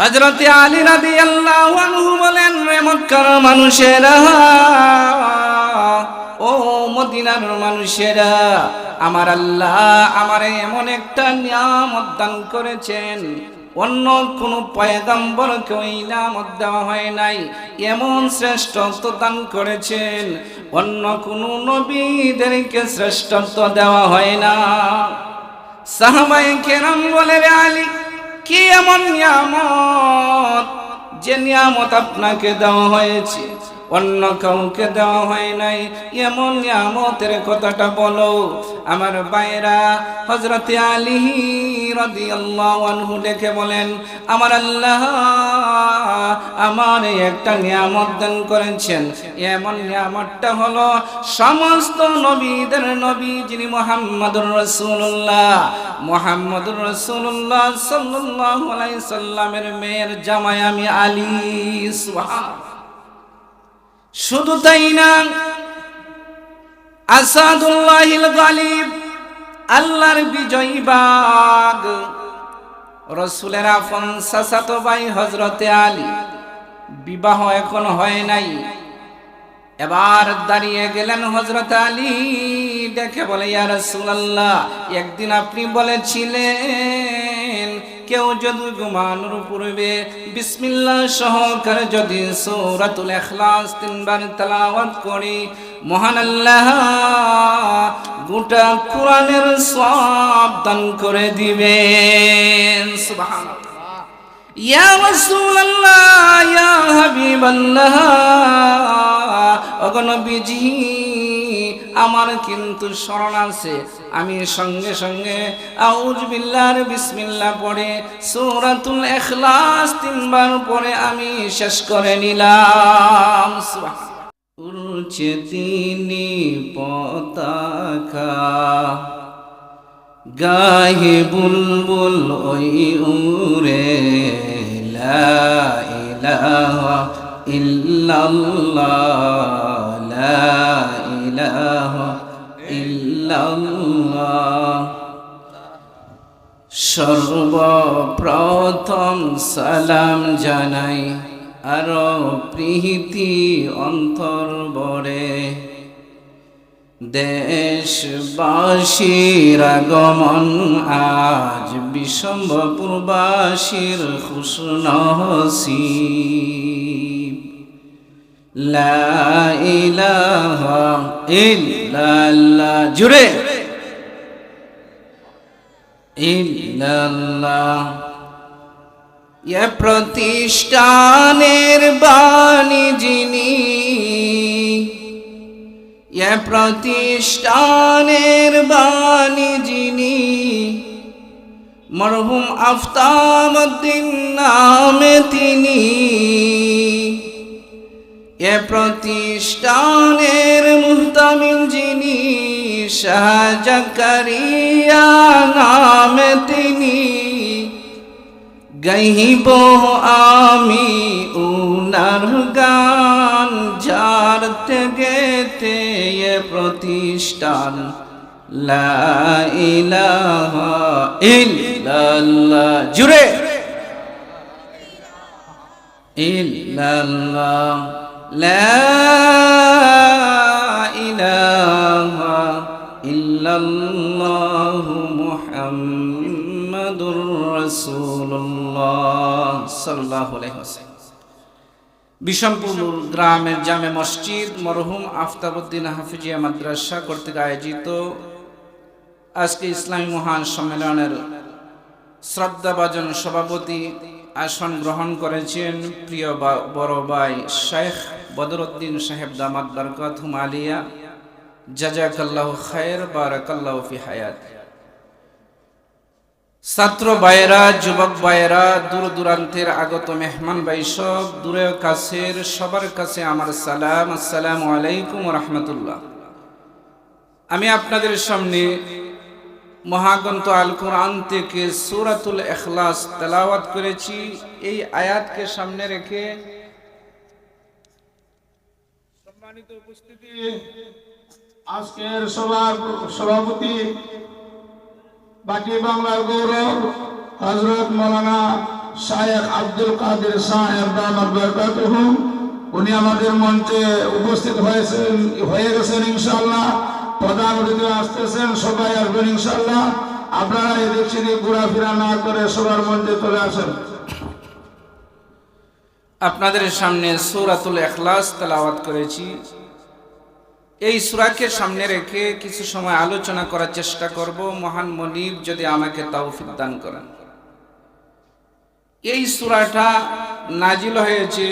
হজরতে আলী রাদি আল্লাহ বলেন মক্কার মানুষেরা, ও মদিনার মানুষেরা, আমার আল্লাহ আমার এমন একটা নিয়ামত দান করেছেন। অন্য কোন পয়গম্বরকে ওই নিয়ামত দেওয়া হয় নাই, এমন শ্রেষ্ঠত্ব দান করেছেন। অন্য কোন নবীদেরকে শ্রেষ্ঠত্ব দেওয়া হয় না। সাহাবাই কেরাম বলে আলী কি এমন নিয়ামত যে নিয়ামত আপনাকে দেওয়া হয়েছে? অন্য কাউকে দেওয়া হয় নাই। এমন নিয়ামতের কথাটা বলো। আমার বাইরা হজরতে আলী রাদিয়াল্লাহু আনহু ডেকে বলেন, আমার আল্লাহ আমার একটা নিয়ামত দান করেছেন। এমন নিয়ামতটা হলো সমস্ত নবীদের নবী যিনি মোহাম্মদুর রসুল্লাহ মোহাম্মদুর রসুল্লাহ আলাইহি সাল্লামের মেয়ের জামাই আমি আলী। সুবহান শুধু তাই না, আসাদুল্লাহিল গালিব, আল্লাহর বিজয়ী বাগ। রসুলের আফন সাসাতো ভাই হজরতে আলী বিবাহ এখন হয় নাই। এবার দাঁড়িয়ে গেলেন হজরত আলী, দেখে বলে, ইয়া রাসূলুল্লাহ, একদিন আপনি বলেছিলেন কেউ যদি ঘুমানোর পূর্বে বিসমিল্লাহ সহকারে যদি সূরাতুল এখলাস তিনবার তেলাওয়াত করি, মহান আল্লাহ গোটা কোরআনের সব দান করে দিবেন। সুবহানাল্লাহ। ইয়া রাসূলুল্লাহ, ইয়া আমার কিন্তু স্মরণ আছে। আমি সঙ্গে সঙ্গে আউজ বিল্লার বিসমিল্লাহ পড়ে, সূরাতুল ইখলাস তিনবার পরে আমি শেষ করে নিলাম। উড়ছে তিনি পতাকা গাহে বুলবুল ওই উরে ইল্লাল্লাহ, লা ইলাহা ইল্লাল্লাহ। সর্বপ্রথম সালাম জানাই আরও প্রীতি অন্তর বরে দেশবাসীর আগমন আজ বিশ্বম্ভপুরবাসীর খুশন হসিব লা ইলাহা ইল্লাল্লাহ, জুড়ে। ইল্লাল্লাহ। এ প্রতিষ্ঠানের বাণী যিনি, এ প্রতিষ্ঠানের বাণী যিনি, মরহুম আফতাবুদ্দিন নামে তিনি। এ প্রতিষ্ঠানের মুহতামিল যিনি, শাহজাকারিয়া নামে তিনি। গাইব আমি উনার গান যারতে গেতে এ প্রতিষ্ঠান জুড়ে। ইল্লাল্লাহ। বিষমপুর গ্রামের জামে মসজিদ মরহুম আফতাবুদ্দিন হাফিজিয়া মাদ্রাসা কর্তৃক আয়োজিত আজকে ইসলামী মহান সম্মেলনের শ্রদ্ধাভাজন সভাপতি আসন গ্রহণ করেছেন প্রিয় বড় ভাই শেখ বদরুদ্দিন সাহেব দামাত বরকত আলিয়া জাজাকাল্লাহ খায়ের, বারাকাল্লাহ ফি হায়াত। ছাত্র ভাইয়েরা, যুবক ভাইয়েরা, দূর দূরান্তের আগত মেহমান ভাই সব, দূরে কাছের সবার কাছে আমার সালাম, আসসালামু আলাইকুম রহমতুল্লাহ। আমি আপনাদের সামনে মহাগ্রন্থ আল কোরআন থেকে সূরাতুল ইখলাস তেলাওয়াত করেছি। এই আয়াতকে সামনে রেখে সম্মানিত উপস্থিতি। আজকের সভার সভাপতি বাকি বাংলার গৌরব হজরত মৌলানা শায়েখ আব্দুল কাদের উনি আমাদের মঞ্চে উপস্থিত হয়েছেন, হয়ে গেছেন ইনশাআল্লাহ। প্রধান অতিথি আসতেছেন, সবাই আসবেন ইনশাআল্লাহ। আপনারা এদিক সেদিক ঘোরাফেরা না করে সবার মঞ্চে চলে আসেন। আপনাদের সামনে সূরাতুল ইখলাস তেলাওয়াত করেছি। এই সূরাকে সামনে রেখে কিছু সময় আলোচনা করার চেষ্টা করব। মহান মনিব যদি আমাকে তৌফিক দান করেন। এই সূরাটা নাজিল হয়েছে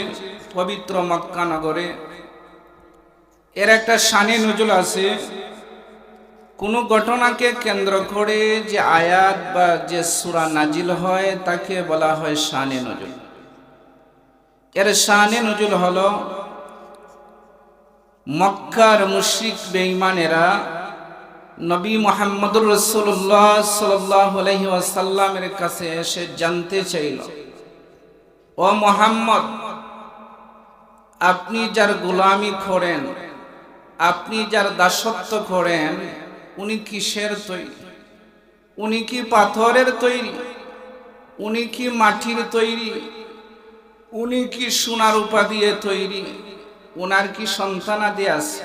পবিত্র মক্কা নগরে। এর একটা শানে নজুল আছে। কোনো ঘটনাকে কেন্দ্র করে যে আয়াত বা যে সূরা নাজিল হয়, তাকে বলা হয় শানে নজুল। এর শানে নজুল হল মক্কার মুশরিক বেঈমানেরা নবী মোহাম্মদুর রসুল্লাহ সাল্লাহ ওয়াসাল্লামের কাছে এসে জানতে চাইল, ও মোহাম্মদ, আপনি যার গোলামি করেন, আপনি যার দাসত্ব করেন, উনি কিসের তৈরি? উনি কি পাথরের তৈরি? উনি কি মাটির তৈরি? উনি কি সোনার উপা দিয়ে তৈরি? ওনার কি সন্তানাদি আছে?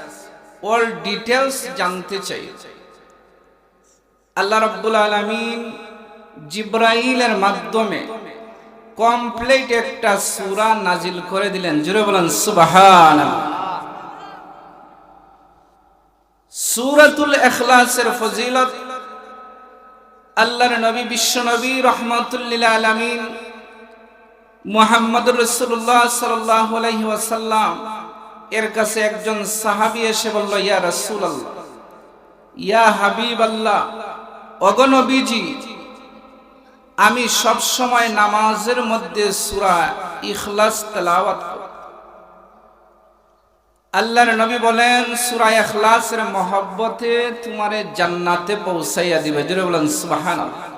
অল ডিটেলস জানতে চাই। আল্লাহ রব্বুল আলমিন জিব্রাইলের মাধ্যমে কমপ্লিট একটা সূরা নাজিল করে দিলেন। জুড়ে বলেন সুবাহান সূরাতুল ইখলাসের ফজিলত আল্লাহর নবী, বিশ্ব নবী রহমাতুল্লিল আলামিন মোহাম্মদ রসুল্লাহ সাল্লাহ আলাইহি এর কাছে একজন সাহাবি এসে বলল, ইয়া রসুল ইয়া হাবিব আল্লাহ অগনবীজি আমি সব সময় নামাজের মধ্যে সুরা ইখলাস তেলাওয়াত। আল্লাহর নবী বলেন, সূরা ইখলাসের মহব্বতে তোমারে জান্নাতে পৌঁছাইয়া দিবে জোরে বলেন, সুবহানাল্লাহ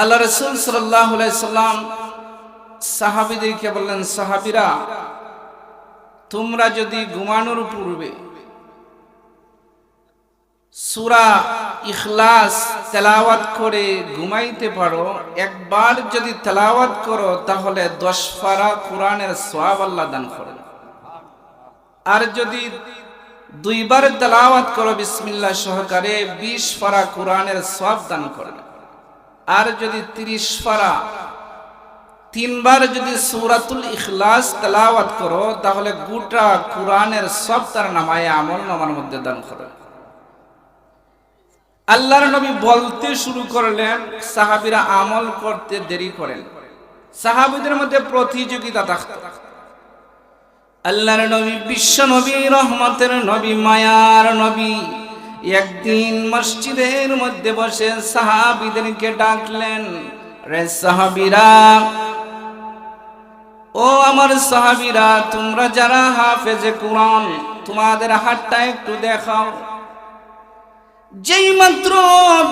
আল্লাহ রসুল সাল্লাম সাহাবিদেরকে বললেন, সাহাবিরা, তোমরা যদি ঘুমানোর পূর্বে সুরা ইখলাস তেলাওয়াত করে ঘুমাইতে পারো, একবার যদি তেলাওয়াত করো, তাহলে দশ ফারা কোরআনের সোয়াব আল্লাহ দান করেন। আর যদি দুইবার তেলাওয়াত করো, বিসমিল্লাহ সহকারে বিশ ফারা কোরআনের সোয়াব দান করেন। আর যদি তিরিশ পারা, তিনবার যদি সূরাতুল ইখলাস তেলাওয়াত করো, তাহলে গোটা কোরআনের সব তার নামায় আমল নামার মধ্যে দান করো। আল্লাহর নবী বলতে শুরু করলেন, সাহাবিরা আমল করতে দেরি করেন। সাহাবিদের মধ্যে প্রতিযোগিতা থাকত। আল্লাহর নবী, বিশ্ব নবী, রহমতের নবী, মায়ার নবী একদিন মসজিদের মধ্যে বসে সাহাবিদেরকে ডাকলেন, রে সাহাবিরা, ও আমার সাহাবিরা, তোমরা যারা হাফেজে কোরআন, তোমাদের হাতটা একটু দেখাও। যেই মাত্র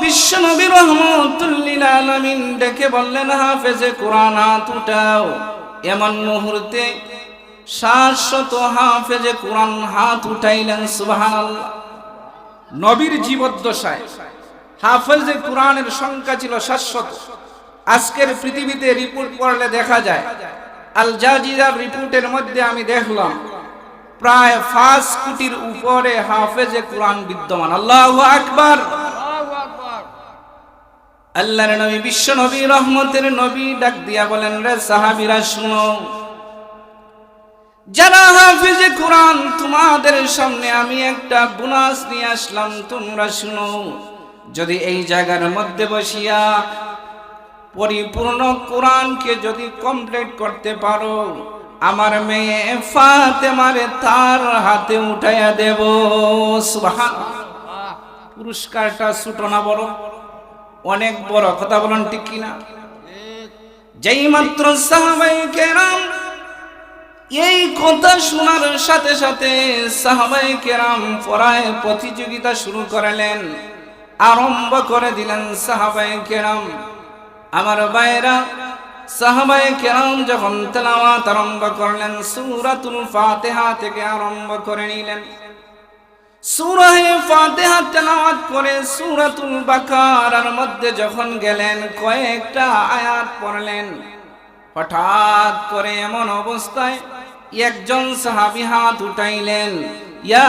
বিশ্ব নবী রহমতুল্লিল আলমিন ডেকে বললেন, হাফেজে কোরআন, হাত উঠাও। এমন মুহূর্তে শাশ্বত হাফেজে কোরআন হাত উঠাইলেন, সুবহানাল্লাহ। নবীর জীবদ্দশায়। হাফেজে কোরআনের সংখ্যা ছিল শাশ্বত আজকের পৃথিবীতে রিপোর্ট পড়লে দেখা যায়, আল জাজিরার রিপোর্টের মধ্যে আমি দেখলাম, প্রায় পাঁচ কোটির উপরে হাফেজে কোরআন বিদ্যমান। আল্লাহ আকবার! আল্লাহর নবী, বিশ্ব নবী, রহমতের নবী ডাক দিয়া বলেন, রে সাহাবিরা, শুনো। যারা হাফিজে কোরআন, তোমাদের সামনে আমি একটা বোনাস নিয়ে আসলাম, তোমরা শুনো। যদি এই জায়গার মধ্যে বসিয়া পরিপূর্ণ কোরআনকে যদি কমপ্লিট করতে পারো, আমার মেয়ে ফাতেমারে তার হাতে উঠাইয়া দেব। পুরস্কারটা ছোট না বড়? অনেক বড়। কথা বলেন ঠিক কিনা? যেই মাত্র সাহাবাই কেরাম এই কথা শোনার সাথে সাথে সাহাবাই কেরাম পড়ায় প্রতিযোগিতা শুরু করলেন, আরম্ভ করে দিলেন সাহাবাই কেরাম। আমার বাইরা সাহাবাই কেরাম যখন তেলাওয়াত আরম্ভ করলেন, সূরাতুল ফাতিহা থেকে আরম্ভ করে নিলেন। সূরায়ে ফাতেহা তেলাওয়াত করে সূরাতুল বাকারার মধ্যে যখন গেলেন, কয়েকটা আয়াত পড়লেন। হঠাৎ করে এমন অবস্থায় একজন সাহাবি হাত উঠাইলেন, ইয়া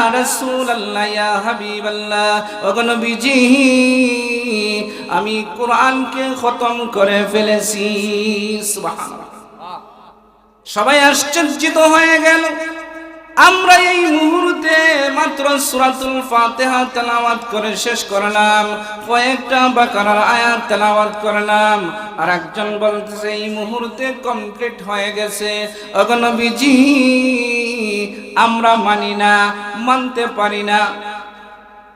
ওগো নবীজি, আমি কোরআনকে খতম করে ফেলেছি। সবাই আশ্চর্যিত হয়ে গেল। আমরা এই মুহূর্তে মাত্র সূরাতুল ফাতিহা তেলাওয়াত করে শেষ করলাম, কয়েকটা বাকারার আয়াত তেলাওয়াত করলাম আর একজন বলতেছে, এই মুহূর্তে কমপ্লিট হয়ে গেছে। অগনবীজি আমরা মানি না, মানতে পারি না।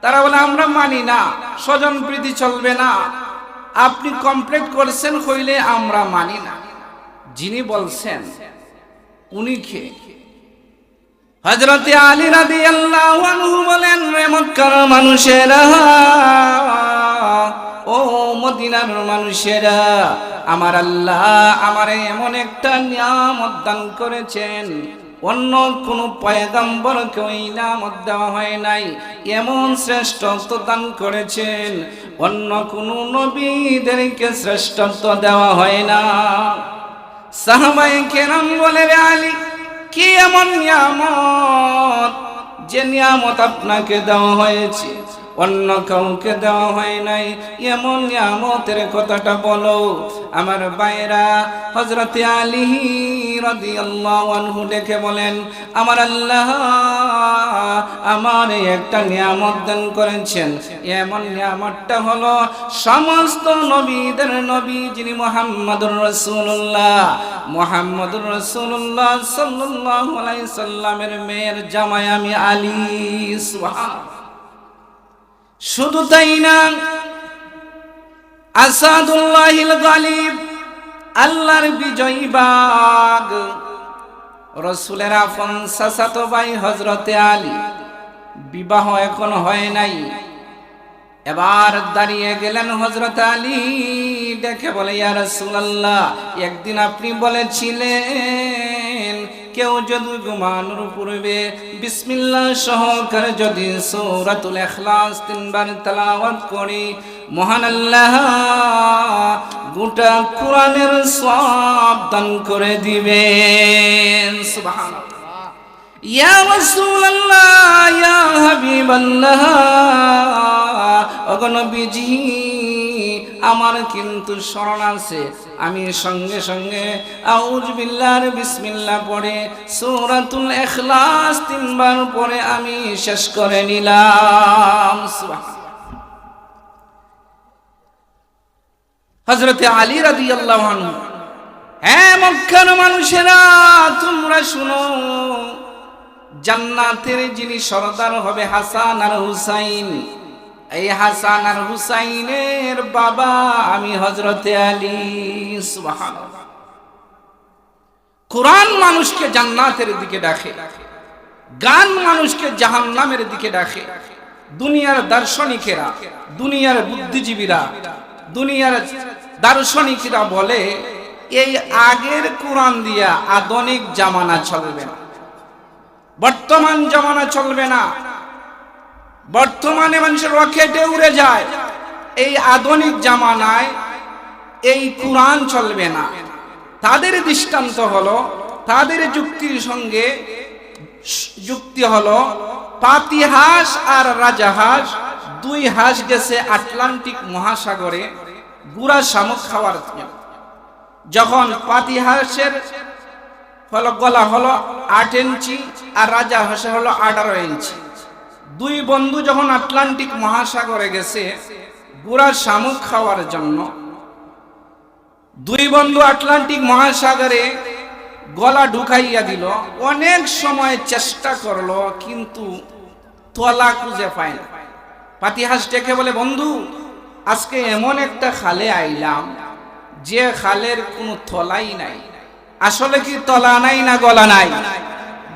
তারা বলে, আমরা মানি না, স্বজন প্রীতি চলবে না। আপনি কমপ্লিট করছেন হইলে আমরা মানি না। যিনি বলছেন, উনি কে? হজরতে আলী রাদি আল্লাহ বলেন রে মক্কার মানুষেরা, ও মদিনার মানুষেরা, আমার আল্লাহ আমার এমন একটা নিয়ামত দান করেছেন। অন্য কোন পয়গাম্বরকে ওই নামত দেওয়া হয় নাই, এমন শ্রেষ্ঠত্ব দান করেছেন। অন্য কোন নবীদেরকে শ্রেষ্ঠত্ব দেওয়া হয় না। সাহাবাই কেরাম বলে, রে আলী কি এমন নিয়ামত যে নিয়ামত আপনাকে দেওয়া হয়েছে? অন্য কাউকে দেওয়া হয় নাই। এমন নিয়ামতের কথাটা বলো। আমার বাইরা হজরত আলী রাদিয়াল্লাহু আনহু ডেকে বলেন, আমার আল্লাহ আমার একটা নিয়ামত দান করেছেন। এমন নিয়ামতটা হলো সমস্ত নবীদের নবী যিনি মোহাম্মদুর রসুল্লাহ মোহাম্মদুর রসুল্লাহ আলাইহি সাল্লামের মেয়ের জামাই আমি আলী। সুবহান শুধু তাই না, আসাদুল্লাহিল গালিব, আল্লাহর বিজয়ী বাগ। রসুলের আপন সাসাতো ভাই হজরতে আলী, বিবাহ এখন হয় নাই। এবার দাঁড়িয়ে গেলেন হজরত আলী, দেখে বলে, ইয়া রাসূলুল্লাহ, একদিন আপনি বলেছিলেন কেউ যদি ঘুমানোর পূর্বে বিসমিল্লাহ সহকারে যদি সূরাতুল ইখলাস তিনবার তেলাওয়াত করি, মহান আল্লাহ গোটা কোরআনের সব দান করে দিবেন। সুবহানাল্লাহ। ইয়া রাসূলুল্লাহ, ইয়া হাবিবাল্লাহ অগণবীজি আমার কিন্তু স্মরণ আছে। আমি সঙ্গে সঙ্গে আউজ বিল্লার বিসমিল্লাহ পড়ে, সূরাতুল ইখলাস তিনবার পড়ে আমি শেষ করে নিলাম। হজরতে আলী রাদিয়াল্লাহু আনহু। হ্যাঁ মক্কার মানুষেরা, তোমরা শুনো, জান্নাতের যিনি সরদার হবে হাসান আর হুসাইন। এই হাসান আর হুসাইনের বাবা আমি হজরতে আলী, সুবহানাল্লাহ। কোরআন মানুষকে জান্নাতের দিকে ডাকে, গান মানুষকে জাহান্নামের দিকে ডাকে। দুনিয়ার দার্শনিকেরা, দুনিয়ার বুদ্ধিজীবীরা, দুনিয়ার দার্শনিকরা বলে, এই আগের কোরআন দিয়া আধুনিক জামানা চলবে না। বর্তমান জামানা চলবে না। বর্তমানে মানুষের রকেটে উড়ে যায়। এই আধুনিক জামানায় এই কোরআন চলবে না। তাদের দৃষ্টান্ত হলো, তাদের যুক্তির সঙ্গে যুক্তি হলো, পাতিহাস আর রাজাহাঁস দুই হাঁস গেছে আটলান্টিক মহাসাগরে গুড়া শামুক খাওয়ার। যখন পাতিহাসের হলো গলা হলো আট ইঞ্চি আর রাজা হাঁসে হলো আঠারো ইঞ্চি। দুই বন্ধু যখন আটলান্টিক মহাসাগরে গেছে, গুড়া শামুক খাওয়ার জন্য, দুই বন্ধু আটলান্টিক মহাসাগরে গলা ঢুকাইয়া দিল। অনেক সময় চেষ্টা করল, কিন্তু তলা খুঁজে পায় না। পাতিহাস ডেকে বলে, বন্ধু, আজকে এমন একটা খালে আইলাম, যে খালের কোনো তলাই নাই। আসলে কি তলা নাই না গলা নাই?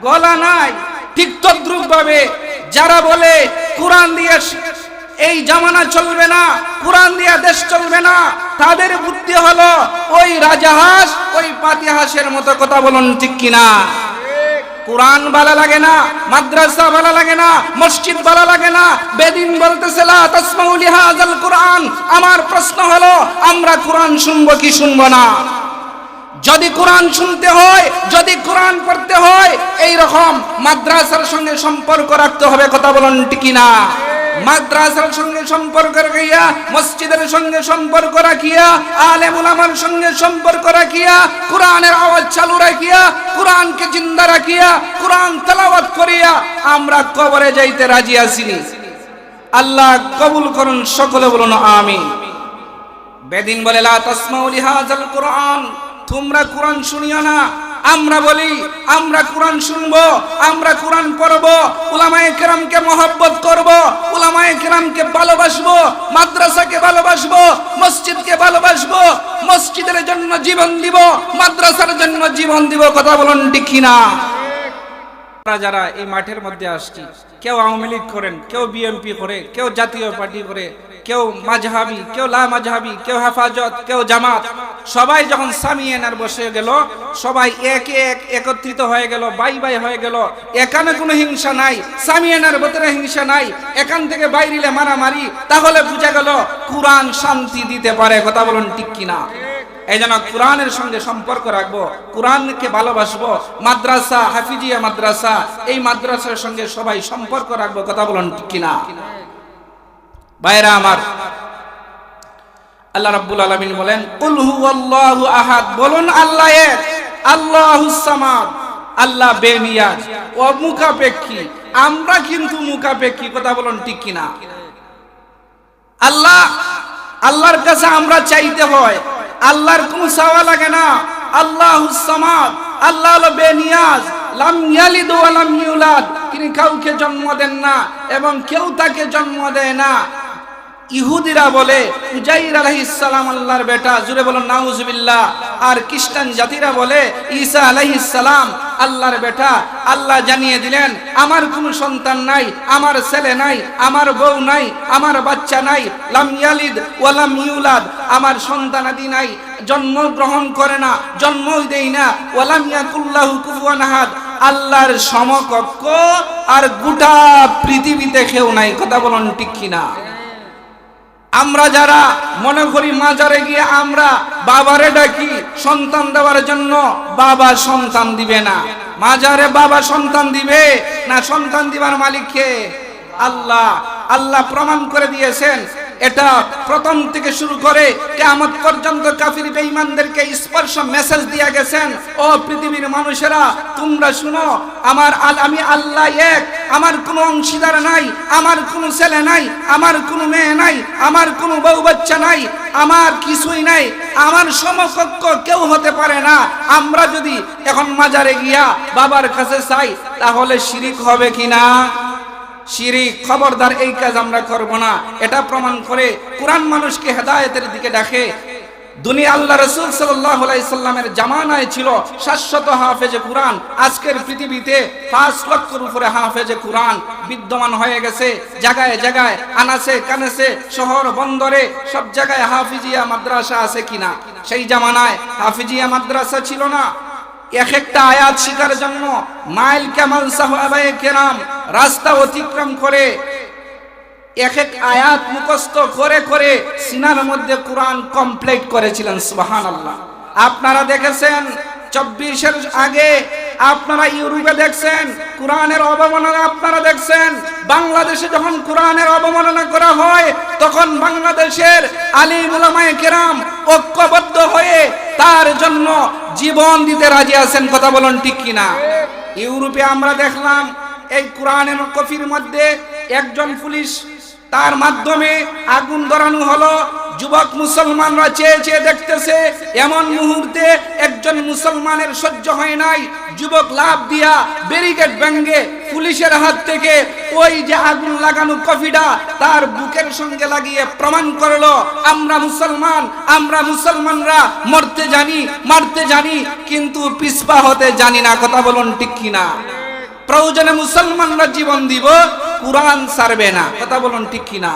গলা নাই, ঠিক তদ্রুপ ভাবে যারা বলে কোরআন দিয়ে এই জামানা চলবে না, কোরআন দিয়া দেশ চলবে না, তাদের বুদ্ধি হলো ওই রাজাহাঁস ওই পাতিহাসের মতো কথা বলুন ঠিক কিনা? কোরআন ভালো লাগে না, মাদ্রাসা ভালো লাগে না, মসজিদ ভালো লাগে না, বেদিন বলতেছে কোরআন। আমার প্রশ্ন হলো, আমরা কোরআন শুনব কি শুনব না? যদি কোরআন শুনতে হয়, যদি কোরআন পড়তে হয় রকম মাদ্রাসার সঙ্গে সম্পর্ক রাখতে হবে, কথা বলুন ঠিক না মাদ্রাসার সঙ্গে সম্পর্ক রাখিয়া, মসজিদের সঙ্গে সম্পর্ক রাখিয়া আলেম উলামার সঙ্গে সম্পর্ক রাখিয়া, কোরআনের আওয়াজ চালু রাখিয়া, কোরআনকে জিন্দা রাখিয়া, কোরআন তেলাওয়াত করিয়া আমরা কবরে যাইতে রাজি আসিনি আল্লাহ কবুল করুন, সকলে বলুন আমি বেদিন বলে, লা তাসমাউ লিহাযাল কোরআন। তোমরা কোরআন শুনিও না। আমরা বলি, আমরা কোরআন শুনব, আমরা কোরআন পড়ব, উলামায়ে কেরামকে মহব্বত করব, উলামায়ে কেরামকে ভালোবাসবো, মাদ্রাসাকে ভালোবাসবো, মসজিদকে ভালোবাসবো, মসজিদের জন্য জীবন দিব, মাদ্রাসার জন্য জীবন দিব, কথা বলুন ঠিক না যারা এই মাঠের মধ্যে আসছি, কেউ আওয়ামী লীগ করেন, কেউ বিএনপি করে, কেউ জাতীয় পার্টি করে কেউ মাঝহাবি কেউ লা মাঝহাবি কেউ হেফাজত, কেউ জামাত, সবাই যখন সামিয়ানার বসে গেল, সবাই একে এক একত্রিত হয়ে গেল, বাই বাই হয়ে গেল। এখানে কোনো হিংসা নাই সামিয়ানার ভেতরে হিংসা নাই, এখান থেকে বাইরিলে মারামারি, তাহলে বুঝা গেল কোরআন শান্তি দিতে পারে, কথা বলুন ঠিক কিনা? এই জন্য কোরআনের সঙ্গে সম্পর্ক রাখব, কোরআনকে ভালোবাসবো, মাদ্রাসা, হাফিজিয়া মাদ্রাসা, এই মাদ্রাসার সঙ্গে সবাই সম্পর্ক রাখব, কথা বলুন ঠিক কিনা? ভাইরা আমার, আল্লাহ রাব্বুল আলামিন বলেন, কুল হুয়াল্লাহু আহাদ বলুন আল্লাহ এক আল্লাহুস সামাদ আল্লাহ বেনিয়াজ ও মুখাপেক্ষী আমরা কিন্তু মুখাপেক্ষী, কথা বলুন ঠিক কিনা? আল্লাহ, আল্লাহর কাছে আমরা চাইতে হয়, আল্লাহর কোন চাওয়া লাগে না, আল্লাহ সামাদ আল্লাহ হলো বেনিয়াজ, লাম ইয়ালিদ ওয়া লাম ইউলাদ, তিনি কাউকে জন্ম দেন না, এবং কেউ তাকে জন্ম দেয় না। ইহুদিরা বলে, উজাইর আলাইহিস সালাম আল্লাহর বেটা, জুড়ে বলো, নাউজুবিল্লাহ। আর খ্রিস্টান জাতিরা বলে, ঈসা আলাইহিস সালাম আল্লাহর বেটা, আল্লাহ জানিয়ে দিলেন, আমার কোনো সন্তান নাই, আমার ছেলে নাই, আমার বউ নাই, আমার বাচ্চা নাই, লাম ইয়ালিদ ওয়া লাম ইউলাদ, আমার সন্তানাদি নাই জন্ম গ্রহণ করে না, জন্মই দেই না ওয়ালাম ইয়াকুল্লাহু কুফুয়ান আহাদ। আল্লাহর সমকক্ষ আর গোটা পৃথিবীতে কেউ নাই, কথা বলুন ঠিক কিনা? আমরা যারা মনে করি মাজারে গিয়ে আমরা বাবারে ডাকি, সন্তান দেওয়ার জন্য বাবা সন্তান দিবে না। মাজারে বাবা সন্তান দিবে না সন্তান দিবার মালিককে আল্লাহ। আল্লাহ প্রমাণ করে দিয়েছেন। এটা প্রথম থেকে শুরু করে কেয়ামত পর্যন্ত কাফির বেঈমানদেরকে স্পর্শ মেসেজ দিয়ে গেছেন, ও পৃথিবীর মানুষেরা, তোমরা শুনো, আমার আমি আল্লাহ এক আমার কোনো অংশীদার নাই, আমার কোনো ছেলে নাই, আমার কোনো মেয়ে নাই, আমার কোনো বউ বাচ্চা নাই, আমার কিছুই নাই, আমার সমকক্ষ কেউ হতে পারে না। আমরা যদি এখন মাজারে গিয়া বাবার কাছে চাই, তাহলে শিরিক হবে কি না শিরিক, খবরদার, এই কাজ আমরা করব না। এটা প্রমাণ করে কোরআন মানুষকে হেদায়েতের দিকে ডাকে দুনিয়া আল্লাহ রসুল সাল্লামের জামানায় ছিল শাশ্বত হাফেজে কোরআন। আজকের পৃথিবীতে পাঁচ লক্ষর উপরে হাফেজে কোরআন বিদ্যমান হয়ে গেছে। জায়গায় জায়গায় আনাসে কানেসে শহর বন্দরে সব জায়গায় হাফিজিয়া মাদ্রাসা আছে কিনা? সেই জামানায় হাফিজিয়া মাদ্রাসা ছিল না। এক একটা আয়াত শিকার জন্য মাইল কামাল সাহাবায়ে কেরাম রাস্তা অতিক্রম করে এক এক আয়াত মুখস্থ করে করে সিনার মধ্যে কোরআন কমপ্লিট করেছিলেন সুবাহান আল্লাহ আপনারা দেখেছেন, চব্বিশের আগে আপনারা ইউরোপে দেখছেন, কোরআনের অবমাননা আপনারা দেখছেন, বাংলাদেশে যখন কোরআনের অবমাননা করা হয়, তখন বাংলাদেশের আলী উলামায়ে কেরাম ঐক্যবদ্ধ হয়ে তার জন্য জীবন দিতে রাজি আছেন, কথা বলুন ঠিক কিনা? ইউরোপে আমরা দেখলাম, এই কোরআনের কফির মধ্যে একজন পুলিশ তার মাধ্যমে আগুন ধরানো হলো। যুবক মুসলমানরা চেয়ে চেয়ে দেখতেছে, এমন মুহূর্তে একজন মুসলমানের সহ্য হয় নাই। যুবক লাভ দিয়া ব্যারিকেড ভেঙ্গে পুলিশের হাত থেকে ওই যে আগুন লাগানো কফিটা তার বুকের সঙ্গে লাগিয়ে প্রমাণ করল, আমরা মুসলমান, আমরা মুসলমানরা মরতে জানি, মারতে জানি, কিন্তু পিসপা হতে জানি না। কথা বলুন ঠিক কিনা? প্রয়োজনে মুসলমানরা জীবন দিব, কোরআন সারবে না। কথা বলুন ঠিক কিনা?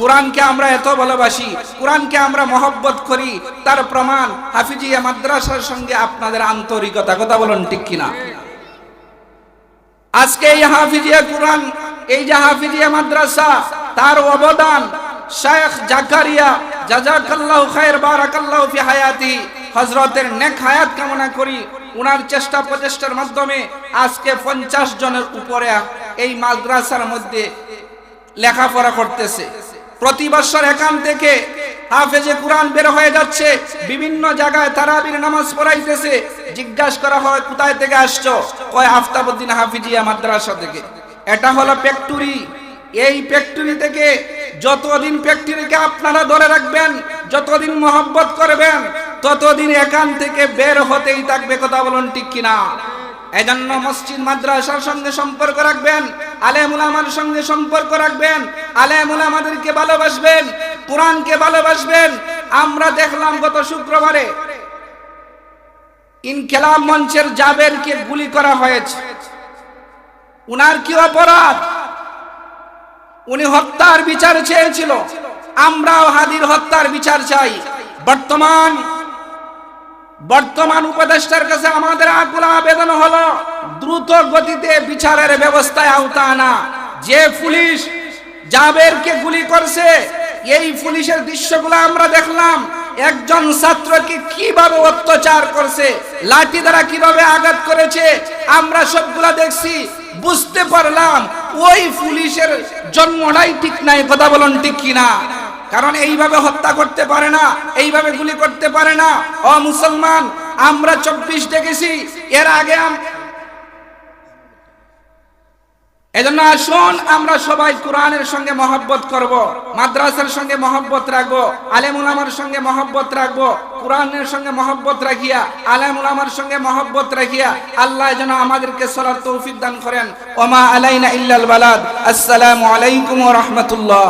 কোরআনকে আমরা এত ভালোবাসি, কোরআনকে আমরা মহব্বত করি, তার প্রমাণ হাফিজিয়া মাদ্রাসার সঙ্গে আপনাদের আন্তরিকতা। কথা বলুন ঠিক কিনা? আজকে এই হাফিজিয়া কোরআন, এই যে হাফিজিয়া মাদ্রাসা, তার অবদান শেখ জাকারিয়া, জাজাকাল্লাহু খায়ের বারাকাল্লাহু ফি হায়াতি হযরতের নেক হায়াত কামনা করি। উনার চেষ্টা প্রচেষ্টার মাধ্যমে আজকে পঞ্চাশ জনের উপরে এই মাদ্রাসার মধ্যে লেখাপড়া করতেছে। প্রতি বছর এখান থেকে হাফেজে কোরআন বের হয়ে যাচ্ছে। বিভিন্ন জায়গায় তারাবির নামাজ পড়াইতেছে। জিজ্ঞাসা করা হয়, কোথায় থেকে আসছো? কয়, আফতাবুদ্দিন হাফিজিয়া মাদ্রাসা থেকে। এটা হলো ফ্যাক্টরি। এই ফ্যাক্টরি থেকে যতদিন ফ্যাক্টরিকে আপনারা ধরে রাখবেন, যতদিন মহব্বত করবেন ততদিন এখান থেকে বের হতেই থাকবে কথা বলুন ঠিক কিনা? এজন্য মসজিদ, মাদ্রাসার সঙ্গে সম্পর্ক রাখবেন, আলেমুল আমার সঙ্গে সম্পর্ক রাখবেন, আলেমুল আমাদেরকে ভালোবাসবেন, কোরআনকে ভালোবাসবেন। আমরা দেখলাম গত শুক্রবারে ইনকেলাব মঞ্চের জাবেরকে গুলি করা হয়েছে। উনার কি অপরাধ? উনি হত্যার বিচার চেয়েছিল। আমরাও হাদির হত্যার বিচার চাই। বর্তমান বর্তমান উপদেষ্টার কাছে আমাদের আকুল আবেদন হলো, দ্রুত গতিতে বিচারের ব্যবস্থায় আওতা আনা। যে পুলিশ জাবেরকে গুলি করছে, এই পুলিশের দৃশ্যগুলো আমরা দেখলাম। একজন ছাত্রকে কীভাবে অত্যাচার করছে, লাঠি দ্বারা কীভাবে আঘাত করেছে, আমরা সবগুলা দেখছি। বুঝতে পারলাম ওই পুলিশের জন্মটাই ঠিক নাই, কথা বলুন ঠিক কিনা। কারণ এইভাবে হত্যা করতে পারে না, এইভাবে গুলি করতে পারে না। ও মুসলমান, আমরা চব্বিশ দেখেছি, এর আগে এজন্য আসুন, আমরা সবাই কোরআনের সঙ্গে মহব্বত করব, মাদ্রাসার সঙ্গে মহব্বত রাখব, আলেমুল আমার সঙ্গে মহব্বত রাখব, কোরআনের সঙ্গে মহব্বত রাখিয়া, আলেমুল আমার সঙ্গে মহব্বত রাখিয়া, আল্লাহ যেন আমাদেরকে সলার তৌফিক দান করেন। ওমা আলাইনা ইল্লাল বালাদ। আসসালামু আলাইকুম ওয়া রাহমাতুল্লাহ।